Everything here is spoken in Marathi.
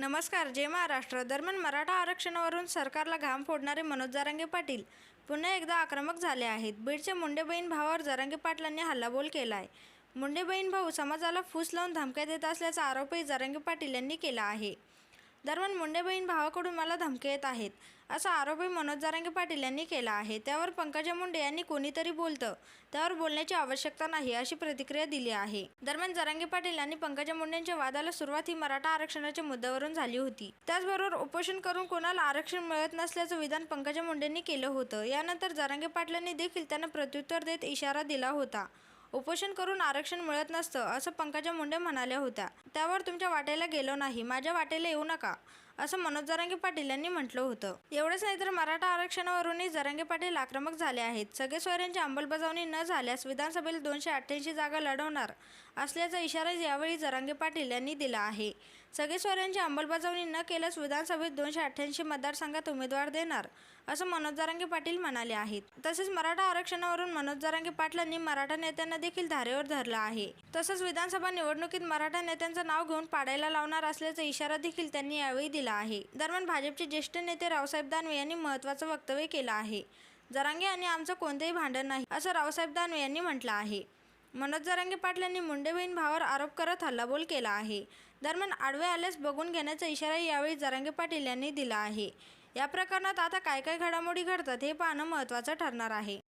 नमस्कार जय महाराष्ट्र. दरम्यान मराठा आरक्षणावरून सरकारला घाम फोडणारे मनोज जारांगे पाटील पुन्हा एकदा आक्रमक झाले आहेत. बीडच्या मुंडे बहीण भावावर जारांगे पाटलांनी हल्लाबोल केला आहे मुंडे बहीण भाऊ समाजाला फूस लावून धमक्या देत असल्याचा आरोपही जारांगे पाटील यांनी केला आहे. दरम्यान मुंडे बहीण भावाकडून मला धमक्या येत आहेत असा आरोपही मनोज जारांगे पाटील यांनी केला आहे. त्यावर पंकजा मुंडे यांनी कोणीतरी बोलतं त्यावर बोलण्याची आवश्यकता नाही अशी प्रतिक्रिया दिली आहे. दरम्यान जरांगे पाटील यांनी पंकजा मुंडेंच्या वादाला सुरुवात ही मराठा आरक्षणाच्या मुद्द्यावरून झाली होती. त्याचबरोबर उपोषण करून कोणाला आरक्षण मिळत नसल्याचं विधान पंकजा मुंडेंनी केलं होतं. यानंतर जरांगे पाटलांनी देखील त्यांना प्रत्युत्तर देत इशारा दिला होता. उपोषण करून आरक्षण मिळत नसतं असं पंकजा मुंडे म्हणाल्या होत्या. त्यावर तुमच्या वाटेला गेलो नाही माझ्या वाटेला येऊ नका असं मनोज जरांगे पाटील यांनी म्हटलं होतं. एवढंच नाही तर मराठा आरक्षणावरूनही जरांगे पाटील आक्रमक झाले आहेत. सगळे सोयऱ्यांची अंमलबजावणी न झाल्यास विधानसभेला दोनशे अठ्ठ्याऐंशी जागा लढवणार असल्याचा इशारा यावेळी जरांगे पाटील यांनी दिला आहे. सगळे सोयऱ्यांची अंमलबजावणी न केल्यास विधानसभेत दोनशे अठ्ठ्याऐंशी मतदारसंघात उमेदवार देणार असं मनोज जरांगे पाटील म्हणाले आहेत. तसेच मराठा आरक्षणावरून मनोज जरांगे पाटलांनी मराठा नेत्यांना देखील धारेवर धरलं आहे. तसंच विधानसभा निवडणुकीत मराठा नेत्यांचा नाव घेऊन पाडायला लावणार असल्याचा इशारा देखील त्यांनी यावेळी दिला आहे. दरम्यान भाजपचे ज्येष्ठ नेते रावसाहेब दानवे यांनी महत्त्वाचं वक्तव्य केलं आहे. जरांगे आणि आमचं कोणतंही भांडण नाही असं रावसाहेब दानवे यांनी म्हटलं आहे. मनोज जरांगे पाटलांनी मुंडे बहीण भावावर आरोप करत हल्लाबोल केला आहे. दरम्यान आडवे आल्यास बघून घेण्याचा इशारा यावेळी जरांगे पाटील यांनी दिला आहे. या प्रकरणात आता काय काय घडामोडी घडतात हे पाहणं महत्त्वाचं ठरणार आहे.